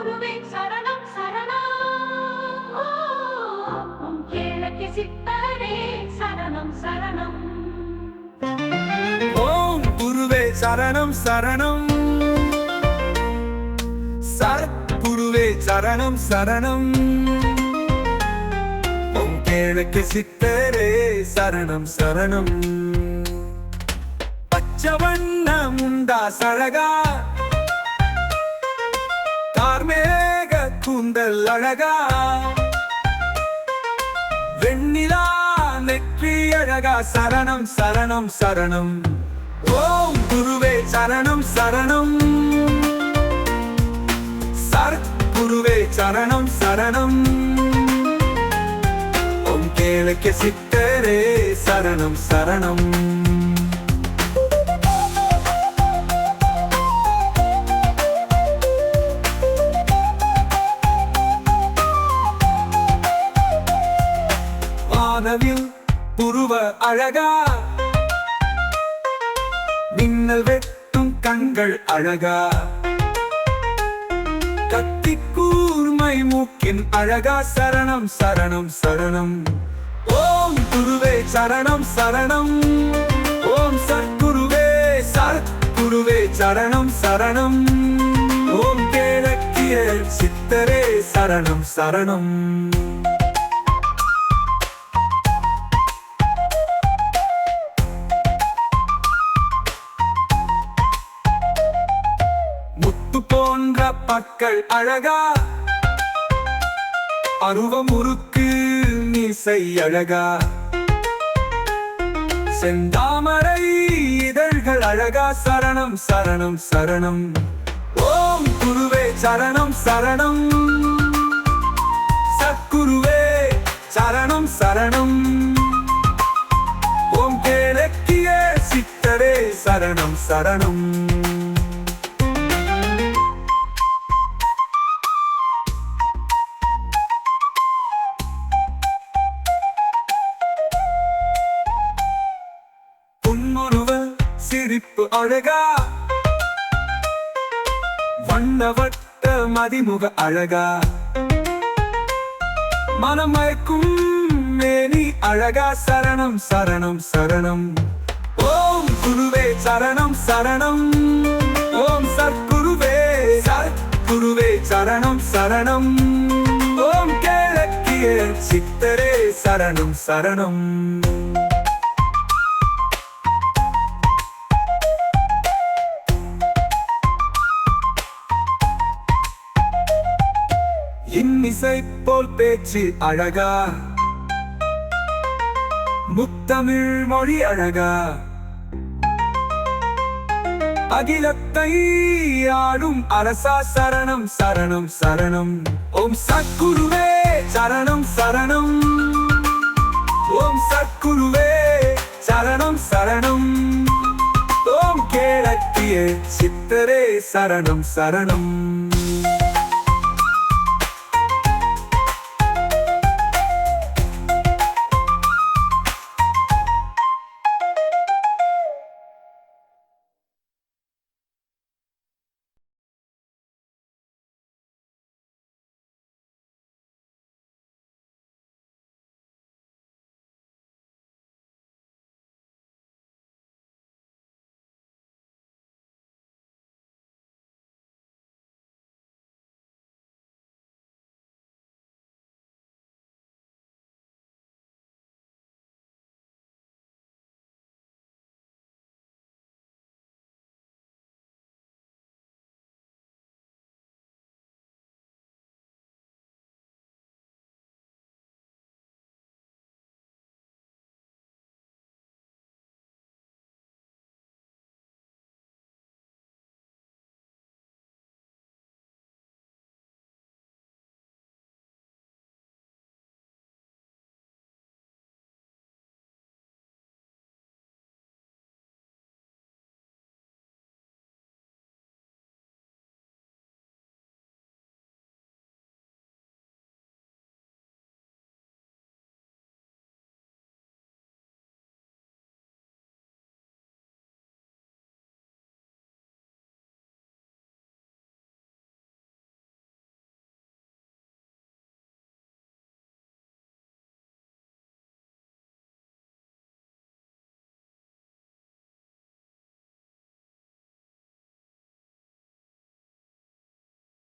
குருவே சரணம் சரணம். ஓம் கிழக்கு சித்தரே சரணம் சரணம். ஓம் குருவே சரணம் சரணம். சரத்குருவே சரணம் சரணம். ஓம் கிழக்கு சித்தரே சரணம் சரணம். பச்சவண்ணம் உண்டா சழகா கார்மேக கூந்தல் அழகா. வெண்ணிலா நெற்றி அழகா. சரணம் சரணம் சரணம். ஓம் குருவே சரணம் சரணம். சர் குருவே சரணம் சரணம். ஓம் கேளுக்கு சித்தரே சரணம் சரணம். வானவில் புருவ அழகா. மின்னல் வெட்டும் கண்கள் அழகா. கத்தி கூர்மை மூக்கின் அழகா. சரணம் சரணம் சரணம். ஓம் குருவே சரணம் சரணம். ஓம் சத்குருவே சத்குருவே சரணம் சரணம். ஓம் கிழக்கிய சித்தரே சரணம் சரணம். மக்கள் அழகா? அருவம் உருக்கு நீசை அழகா? செந்தாமரை இதழ்கள் அழகா? சரணம் சரணம் சரணம். ஓம் குருவே சரணம் சரணம். சத்குருவே சரணம் சரணம். ஓம் கேளக்கிய சித்தரே சரணம் சரணம். சிரிப்பு அழகா. வண்ணவட்ட மதிமுக அழகா. மனமயக்கும் மேனி அழகா. சரணம் சரணம் சரணம். ஓம் குருவே சரணம் சரணம். ஓம் சத்குருவே சத்குருவே சரணம் சரணம். ஓம் கிழக்கிய சித்தரே சரணம் சரணம். இசை போல் பேச்சு அழகா? முத்தமிழ் மொழி அழகா? அகிலத்தை ஆடும் அரசா? சரணம் சரணம் சரணம். ஓம் சத்குருவே சரணம் சரணம். ஓம் சத்குருவே சரணம் சரணம். ஓம் கேளத்திய சித்தரே சரணம் சரணம்.